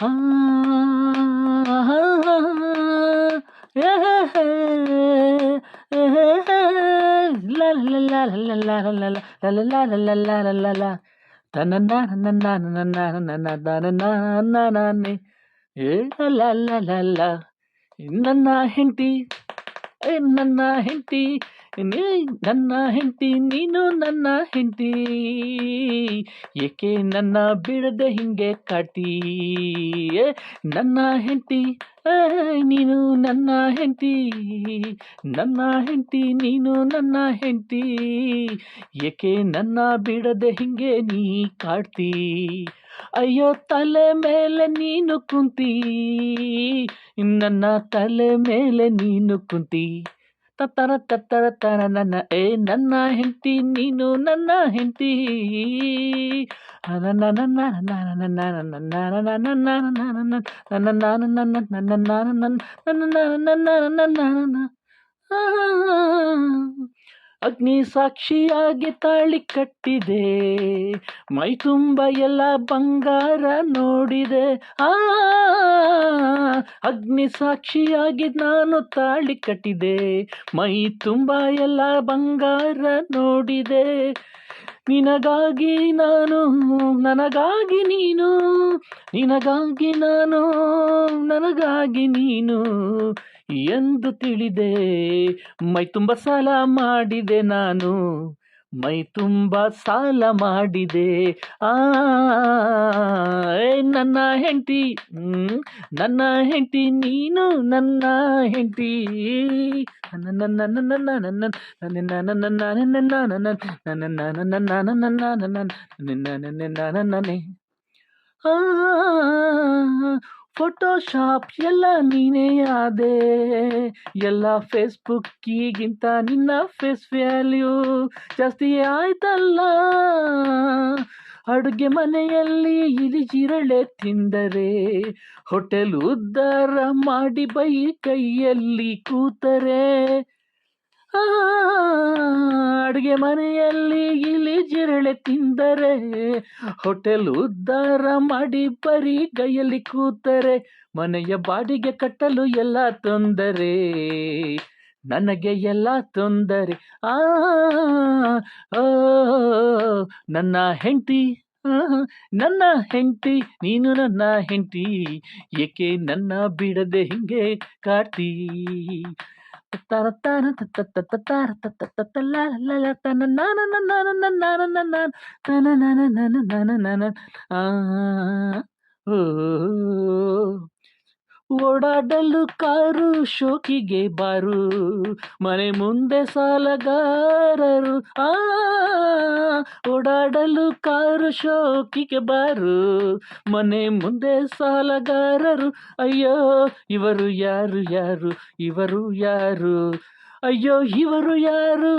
ఏ నన్నా హింటి ఏ నన్నా హింటి ನೀ ನನ್ನ ಹೆಂಡತಿ, ನೀನು ನನ್ನ ಹೆಂಡತಿ. ಏಕೆ ನನ್ನ ಬಿಡದೆ ಹಿಂಗೆ ಕಾಡ್ತೀ? ನನ್ನ ಹೆಂಡತಿ ನೀನು ನನ್ನ ಹೆಂಡತಿ. ನನ್ನ ಹೆಂಡತಿ, ನೀನು ನನ್ನ ಹೆಂಡತಿ. ಏಕೆ ನನ್ನ ಬಿಡದೆ ಹಿಂಗೆ ನೀ ಕಾಡ್ತೀ? ಅಯ್ಯೋ, ತಲೆ ಮೇಲೆ ನೀನು ಕುಂತಿ. ನನ್ನ ತಲೆ ಮೇಲೆ ನೀನು ಕುಂತೀ. ತತ್ತರ ತತ್ತರ ತರ ನನ್ನ ಏ ನನ್ನ ಹೆಂಡತಿ ನೀನು ನನ್ನ ಹೆಂಡತಿ ನನ್ನ ನನ್ನ ನನ್ನ ನನ್ನ ನನ್ನ ನನ್ನ ನನ್ನ ನಾನು ನನ್ನ ನನ್ನ ನಾನು ನನ್ನ ನನ್ನ ನನ್ನ ನನ್ನ ನನ್ನ ಅಗ್ನಿ ಸಾಕ್ಷಿಯಾಗಿ ತಾಳಿ ಕಟ್ಟಿದೆ. ಮೈ ತುಂಬ ಎಲ್ಲ ಬಂಗಾರ ನೋಡಿದೆ. ಆ, ಅಗ್ನಿ ಸಾಕ್ಷಿಯಾಗಿ ನಾನು ತಾಳಿ ಕಟ್ಟಿದೆ. ಮೈ ತುಂಬ ಎಲ್ಲ ಬಂಗಾರ ನೋಡಿದೆ. ನಿನಗಾಗಿ ನಾನು, ನನಗಾಗಿ ನೀನು ನಿನಗಾಗಿ ನಾನು ನನಗಾಗಿ ನೀನು ಎಂದು ತಿಳಿದೆ ಮೈ ತುಂಬ ಸಾಲ ಮಾಡಿದೆ ನಾನು ಮೈ ತುಂಬ ಸಾಲ ಮಾಡಿದೆ ಆ ನನ್ನ ಹೆಂಡತಿ ನನ್ನ ಹೆಂಡತಿ ನೀನು ನನ್ನ ಹೆಂಡತಿ ನನ್ನ ಫೋಟೋಶಾಪ್ ಎಲ್ಲ ನೀನೇ ಆದೆ. ಎಲ್ಲ ಫೇಸ್ಬುಕ್ಕಿಗಿಂತ ನಿನ್ನ ಫೇಸ್ ವ್ಯಾಲ್ಯೂ ಜಾಸ್ತಿ ಆಯ್ತಲ್ಲ. ಅಡುಗೆ ಮನೆಯಲ್ಲಿ ಇಲಿ ಜಿರಳೆ ತಿಂದರೆ ಹೋಟೆಲ್ ಉದ್ದಾರ ಮಾಡಿ ಬೈ ಕೈಯಲ್ಲಿ ಕೂತರೆ. ಅಡುಗೆ ಮನೆಯಲ್ಲಿ ಇಲಿ ಜಿರಳೆ ತಿಂದರೆ, ಹೋಟೆಲ್ ಉದ್ದಾರ ಮಾಡಿ ಬರೀ ಕೈಯಲ್ಲಿ ಕೂತರೆ, ಮನೆಯ ಬಾಡಿಗೆ ಕಟ್ಟಲು ಎಲ್ಲ ತೊಂದರೆ, ನನಗೆ ಎಲ್ಲ ತೊಂದರೆ. ಆ ನನ್ನ ಹೆಂಡತಿ ನನ್ನ ಹೆಂಡತಿ, ನೀನು ನನ್ನ ಹೆಂಡತಿ, ಏಕೆ ನನ್ನ ಬಿಡದೆ ಹಿಂಗೆ ಕಾಟಿ Ah, ooh. ಓಡಾಡಲು ಕಾರು ಶೋಕಿಗೆ ಬಾರು. ಮನೆ ಮುಂದೆ ಸಾಲಗಾರರು, ಆ, ಓಡಾಡಲು ಕಾರು ಶೋಕಿಗೆ ಬಾರು. ಮನೆ ಮುಂದೆ ಸಾಲಗಾರರು, ಅಯ್ಯೋ, ಇವರು ಯಾರು ಯಾರು, ಇವರು ಯಾರು? ಅಯ್ಯೋ, ಇವರು ಯಾರು,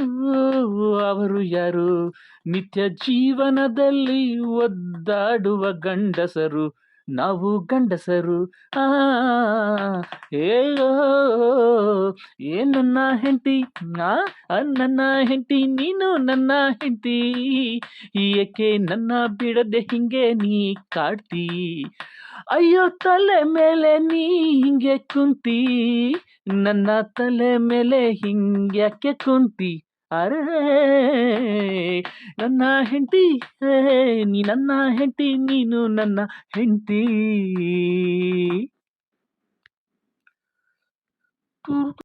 ಅವರು ಯಾರು? ನಿತ್ಯ ಜೀವನದಲ್ಲಿ ಒದ್ದಾಡುವ ಗಂಡಸರು. ನಾವು ಗಂಡಸರು. ಆ ಏಯೋ ಏ ನನ್ನ ಹೆಂಡತಿ ನಾ ನನ್ನ ಹೆಂಡತಿ, ನೀನು ನನ್ನ ಹೆಂಡತಿ. ಏಕೆ ನನ್ನ ಬಿಡದೆ ಹಿಂಗೆ ನೀ ಕಾಡ್ತಿ? ಅಯ್ಯೋ, ತಲೆ ಮೇಲೆ ನೀ ಹಿಂಗೆ ಕುಂತಿ. ನನ್ನ ತಲೆ ಮೇಲೆ ಹಿಂಗ್ಯಾಕೆ ಕುಂತಿ? ಅರೇ ನನ್ನ ಹೆಂಡತಿ ನೀ ನನ್ನ ಹೆಂಡತಿ ನೀನು ನನ್ನ ಹೆಂಡತಿ.